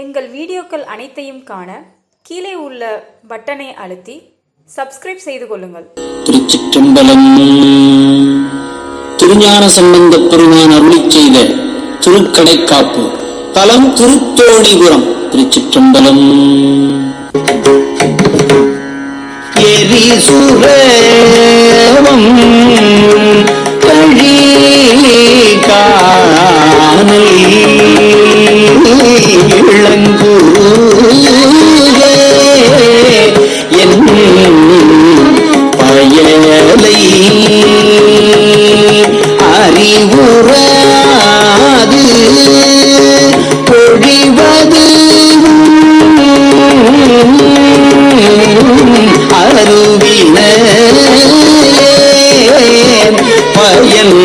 எங்கள் வீடியோக்கள் அனைத்தையும் காண கீழே உள்ள பட்டனை அழுத்தி சப்ஸ்கிரைப் செய்து கொள்ளுங்கள். திருச்சிற்றம்பலம் திருஞான சம்பந்த பெருமான் அருளி செய்த திருக்கடைக்காப்பு தலம் திருத்தோணிபுரம் திருச்சிற்றம்பலம். எரி சுரவம் கழி இளங்குருகே என் பயலை அறிவுறாது பொழிவது அருவின பயன்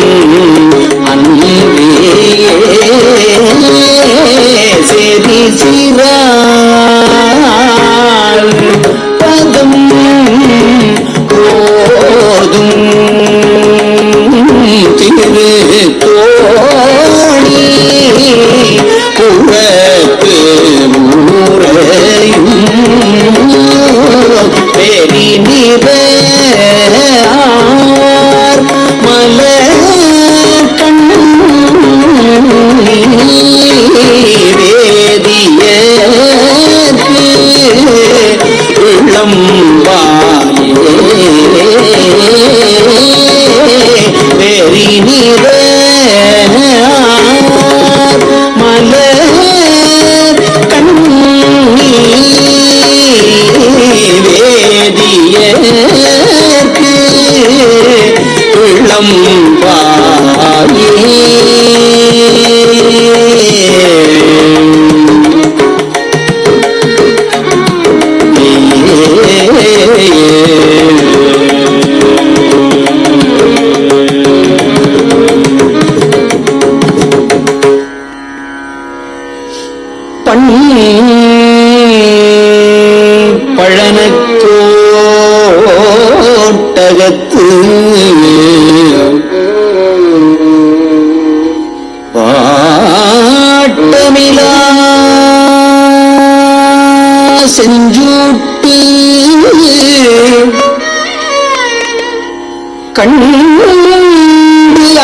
கண்டு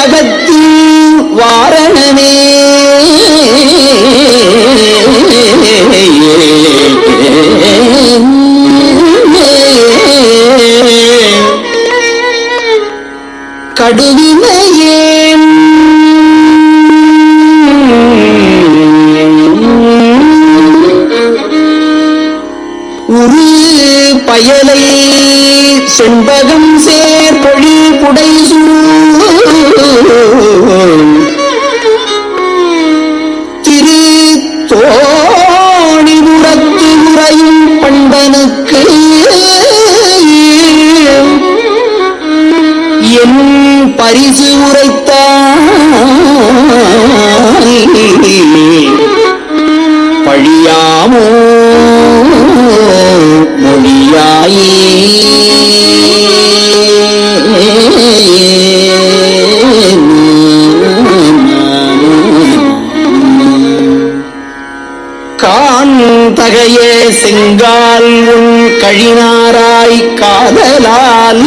அகத்தி வாரணமே கடுவினையே உரு பயலை செண்பகம் சே புடை திரு தோணிபுரத்து உறையும் பண்டனுக்கு என் பரிசு உரைத்தான் பழியாமோ மொழியாயே. தகையே செங்கால் உன் கழினாராய் காதலால்.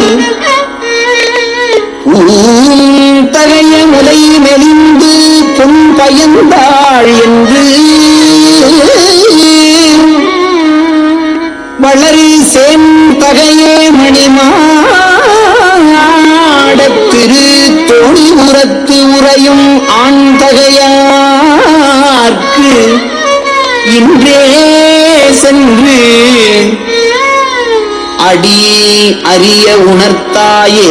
தகைய முலை மெலிந்து பொன் பயந்தாள் என்று. வளரி சேன் தகையே மணிமாடத்திரு தோணி உரத்து உரையும் ஆண் தகையார்க்கு. இன்றே என்று அடி அறிய உணர்த்தாயே.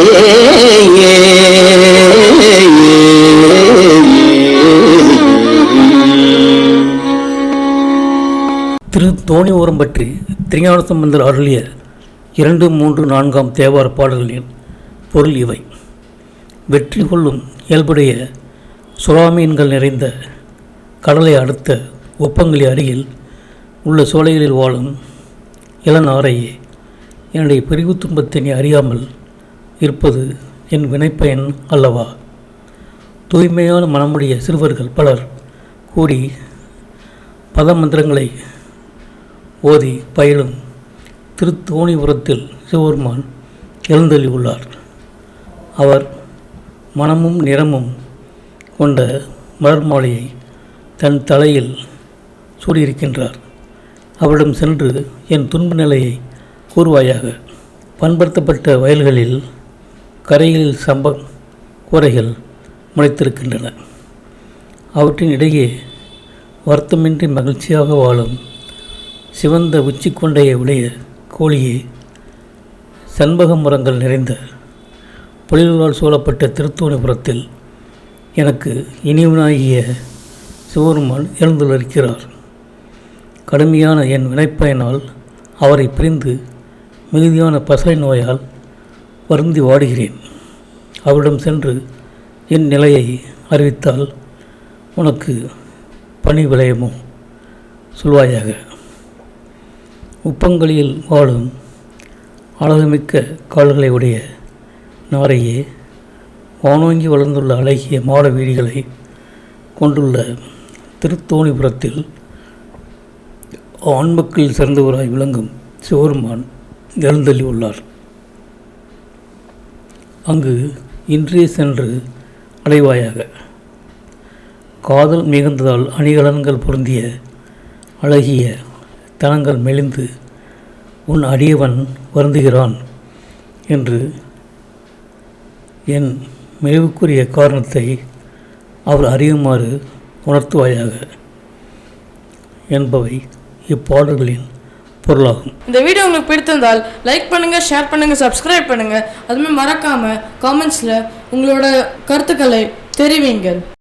திரு தோணிவரம் பற்றி திருஞான சம்பந்தர் அருளிய இரண்டு மூன்று நான்காம் தேவார பாடல்களின் பொருள் இவை. வெற்றி கொள்ளும் இயல்புடைய சுறாமீன்கள் நிறைந்த கடலை அடுத்த ஒப்பங்களை அருகில் உள்ள சோலைகளில் வாழும் இளநாரையே என்னுடைய பிரிவு துன்பத்தினை அறியாமல் இருப்பது என் வினைப்பயன் அல்லவா? தூய்மையான மனமுடைய சிறுவர்கள் பலர் கூடி பதமந்திரங்களை ஓதி பயிலும் திருத்தோணிபுரத்தில் சிவபெருமான் எழுந்தள்ளியுள்ளார் அவர் மனமும் நிறமும் கொண்ட மலர் மாலையை தன் தலையில் சூடியிருக்கின்றார். அவரிடம் சென்று என் துன்ப நிலையை கூறுவாயாக. பண்படுத்தப்பட்ட வயல்களில் கரைகளில் சம்ப கூரைகள் முளைத்திருக்கின்றன. அவற்றின் இடையே வருத்தமின்றி மகிழ்ச்சியாக வாழும் சிவந்த உச்சிக்கொண்டையை உடைய கோழியே சண்பக மரங்கள் நிறைந்த பொழில்களால் சூழப்பட்ட திருத்தோணிபுரத்தில் எனக்கு இனிவனாகிய சிவருமான் எழுந்துள்ளிருக்கிறார். கடுமையான என் வினைப்பயனால் அவரை பிரிந்து மிகுதியான பசலை நோயால் வருந்தி வாடுகிறேன். அவரிடம் சென்று என் நிலையை அறிவித்தால் உனக்கு பணி விளையமோ? சொல்வாயாக. உப்பங்களில் வாழும் அழகுமிக்க கால்களை உடைய நாரையே வானோங்கி வளர்ந்துள்ள அழகிய மாட வீதிகளை கொண்டுள்ள திருத்தோணிபுரத்தில் ஆண்மக்களில் சிறந்தவராய் விளங்கும் சிவருமான் எழுந்தள்ளி உள்ளார். அங்கு இன்றே சென்று அடைவாயாக காதல் மிகுந்ததால் அணிகலன்கள் பொருந்திய அழகிய தனங்கள் மெலிந்து உன் அடியவன் வருந்துகிறான் என்று என் மெலிவுக்குரிய காரணத்தை அவர் அறியுமாறு உணர்த்துவாயாக. என்பவை இப்பாடல்களின் பொருளாகும். இந்த வீடியோ உங்களுக்கு பிடித்திருந்தால் லைக் பண்ணுங்கள் ஷேர் பண்ணுங்கள் சப்ஸ்கிரைப் பண்ணுங்கள் அதுமாதிரி மறக்காமல் காமெண்ட்ஸில் உங்களோட கருத்துக்களை தெரிவிங்கள்.